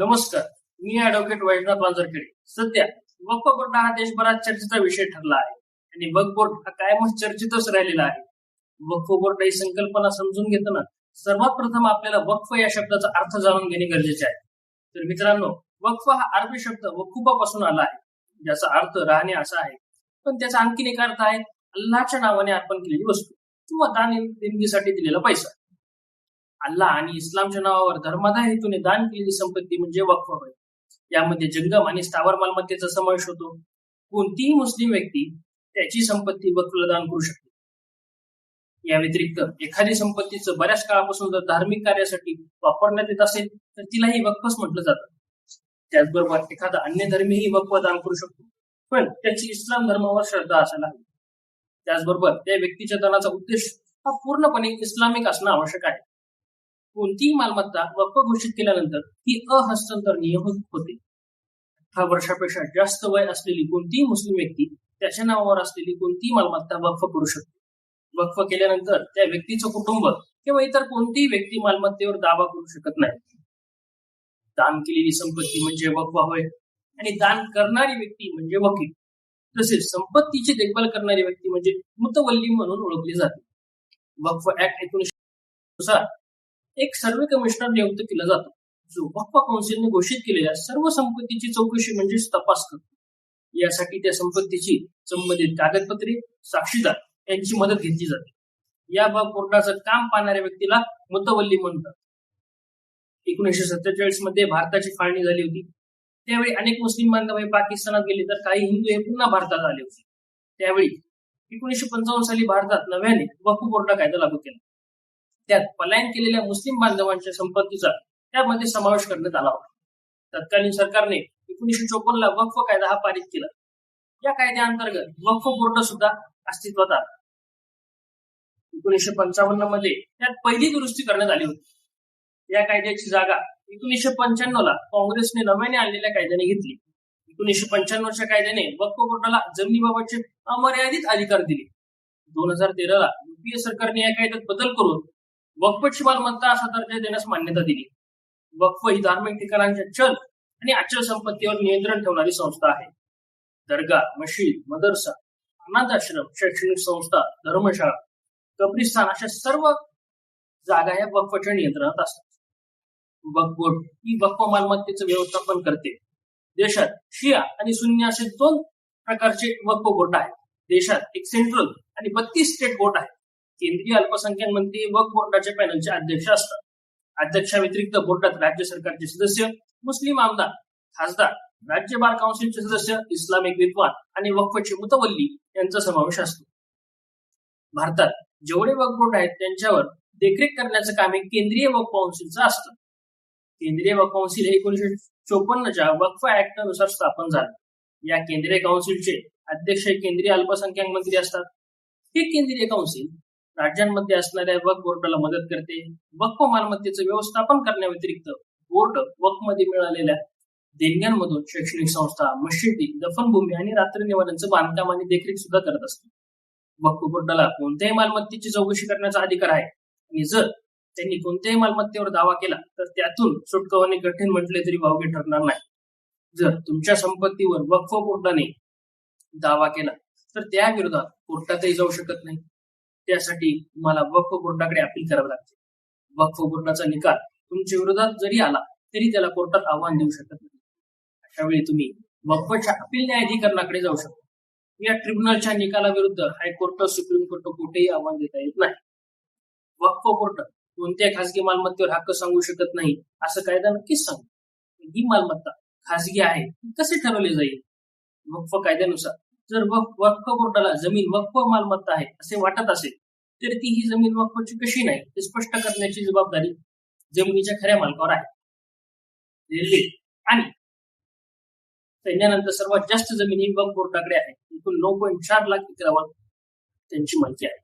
नमस्कार मी ऍडव्होकेट वैजनाथ वांजरखेडे सध्या वक्फ बोर्ड हा देशभरात चर्चेचा विषय ठरला आहे आणि वक्फ बोर्ड हा कायमच चर्चेतच राहिलेला आहे. वक्फ बोर्ड ही संकल्पना समजून घेताना सर्वात प्रथम आपल्याला वक्फ या शब्दाचा अर्थ जाणून घेणे गरजेचे आहे. तर मित्रांनो वक्फ हा अरबी शब्द वकुबापासून आला आहे ज्याचा अर्थ राहणे असा आहे. पण त्याचा आणखीन एक अर्थ आहे अल्लाच्या नावाने अर्पण केलेली वस्तू किंवा दान देणगीसाठी दिलेला पैसा. अल्लाह आणि इस्लामच्या नावावर धर्मादा हेतूने दान केलेली संपत्ती म्हणजे वक्फ होय. यामध्ये जंगम आणि स्थावर मालमत्तेचा समावेश होतो. कोणतीही मुस्लिम व्यक्ती त्याची संपत्ती वक्फला दान करू शकते. या व्यतिरिक्त एखादी संपत्तीचं बऱ्याच काळापासून जर धार्मिक कार्यासाठी वापरण्यात येत असेल तर तिलाही वक्फच म्हटलं जातं. त्याचबरोबर एखादा अन्य धर्मीही वक्फ दान करू शकतो. पण त्याची इस्लाम धर्मावर श्रद्धा असायला हवी. त्याचबरोबर त्या व्यक्तीच्या दानाचा उद्देश हा पूर्णपणे इस्लामिक असणं आवश्यक आहे. कोणतीही मालमत्ता वक्फ घोषित केल्यानंतर ती अहस्तांतरणीय हो-, होते. अठरा वर्षापेक्षा जास्त वय असलेली कोणतीही मुस्लिम व्यक्ती त्याच्या नावावर असलेली कोणतीही मालमत्ता वक्फ करू शकते. वक्फ केल्यानंतर त्या व्यक्तीचं कुटुंब किंवा इतर कोणतीही व्यक्ती मालमत्तेवर दावा करू शकत नाही. दान केलेली संपत्ती म्हणजे वक्फ होय आणि दान करणारी व्यक्ती म्हणजे वकील. तसेच संपत्तीची देखभाल करणारी व्यक्ती म्हणजे मुतवल्ली म्हणून ओळखली जाते. वक्फ ऍक्ट एकोणीशे नुसार एक सर्वे कमिशनर नियुक्त केला जातो. जो वक्फ कौन्सिलने घोषित केलेल्या सर्व संपत्तीची चौकशी म्हणजेच तपास करतो. यासाठी त्या संपत्तीची संबंधित कागदपत्रे साक्षीदार यांची मदत घेतली जाते. या बाब बोर्डाचं काम पाहणाऱ्या व्यक्तीला मुतवल्ली म्हणतात. एकोणीसशे सत्तेचाळीसमध्ये भारताची फाळणी झाली होती. त्यावेळी अनेक मुस्लिम बांधव हे पाकिस्तानात गेले तर काही हिंदू हे पुन्हा भारतात आले होते. त्यावेळी एकोणीसशे पंचावन्न साली भारतात नव्याने वक्फ बोर्डा कायदा लागू केला. त्यात पलायन केलेल्या मुस्लिम बांधवांच्या संपत्तीचा त्यामध्ये समावेश करण्यात आला होता. तत्कालीन सरकारने एकोणीसशे चोपन्न ला वक्फ कायदा हा पारित केला. या कायद्याअंतर्गत वक्फ बोर्ड सुद्धा अस्तित्वात आला. एकोणीसशे पंचावन्नमध्ये त्यात पहिली दुरुस्ती करण्यात आली होती. या कायद्याची जागा एकोणीसशे पंच्याण्णव ला काँग्रेसने नव्याने आणलेल्या कायद्याने घेतली. एकोणीसशे पंच्याण्णवच्या कायद्याने वक्फ बोर्डाला जमिनीबाबतचे अमर्यादित अधिकार दिले. दोन हजार तेराला युपीए सरकारने या कायद्यात बदल करून वक्फची मालमत्ता असा दर्जा देण्यास मान्यता दिली. वक्फ ही धार्मिक ठिकाणांच्या चल आणि अचल संपत्तीवर नियंत्रण ठेवणारी संस्था आहे. दर्गा मशीद मदरसा अनाथाश्रम शैक्षणिक संस्था धर्मशाळा कब्रिस्तान अशा सर्व जागा या वक्फच्या नियंत्रणात असतात. वक्फ बोर्ड ही वक्फ मालमत्तेचं व्यवस्थापन करते. देशात शिया आणि सुन्नी असे दोन प्रकारचे वक्फ बोर्ड आहेत. देशात एक सेंट्रल आणि बत्तीस स्टेट बोर्ड आहे केंद्रीय अल्पसंख्याक मंत्री व बोर्डाच्या पॅनलचे अध्यक्ष असतात. अध्यक्षा व्यतिरिक्त बोर्डात राज्य सरकारचे सदस्य मुस्लिम आमदार खासदार राज्य बार काउन्सिलचे सदस्य इस्लामिक विद्वान आणि वक्फचे मुतवल्ली यांचा समावेश असतो. भारतात जेवढे वक्फ बोर्ड आहेत त्यांच्यावर देखरेख करण्याचं काम हे केंद्रीय वक्फ काउन्सिलचं असतं. केंद्रीय वक्फ काउन्सिल हे एकोणीशे चोपन्नच्या वक्फ ऍक्टनुसार स्थापन झालं. या केंद्रीय काउन्सिलचे अध्यक्ष केंद्रीय अल्पसंख्याक मंत्री असतात. हे केंद्रीय काउन्सिल राज्यांमध्ये असणाऱ्या वक्फ बोर्डाला मदत करते. वक्फ मालमत्तेचं व्यवस्थापन करण्याव्यतिरिक्त बोर्ड वक्फमध्ये मिळालेल्या देणग्यांमधून शैक्षणिक संस्था मशिदी दफनभूमी आणि रात्री निवाऱ्यांचं बांधकाम आणि देखरेख सुद्धा करत असते. वक्फ बोर्डाला कोणत्याही मालमत्तेची चौकशी करण्याचा अधिकार आहे. आणि जर त्यांनी कोणत्याही मालमत्तेवर दावा केला तर त्यातून सुटका होणे कठीण म्हटले तरी वावगे ठरणार नाही. जर तुमच्या संपत्तीवर वक्फ बोर्डाने दावा केला तर त्या विरोधात कोर्टातही जाऊ शकत नाही. त्यासाठी तुम्हाला वक्फ बोर्डाकडे अपील करावं लागते. वक्फ बोर्डाचा निकाल तुमच्या विरोधात जरी आला तरी त्याला कोर्टात आव्हान देऊ शकत नाही. अशा वेळी तुम्ही वक्फच्या अपील न्यायाधिकरणाकडे जाऊ शकता. या ट्रिब्युनलच्या निकालाविरुद्ध हायकोर्ट सुप्रीम कोर्ट कुठेही आव्हान देता येत नाही. वक्फ कोर्ट कोणत्या खासगी मालमत्तेवर हक्क सांगू शकत नाही असं कायदा नक्कीच सांगतो. ही मालमत्ता खासगी आहे कसे ठरवले जाईल? वक्फ कायद्यानुसार जर वक्फ बोर्डाला जमीन वक्फ मालमत्ता आहे असे वाटत असेल तर ती ही जमीन वक्फची कशी नाही हे स्पष्ट करण्याची जबाबदारी जमिनीच्या खऱ्या मालकावर आहे. आणि सैन्यानंतर सर्वात जास्त जमीन ही वक्फ बोर्डाकडे आहे. एकूण नऊ पॉईंट चार लाख एकरावर त्यांची माहिती आहे.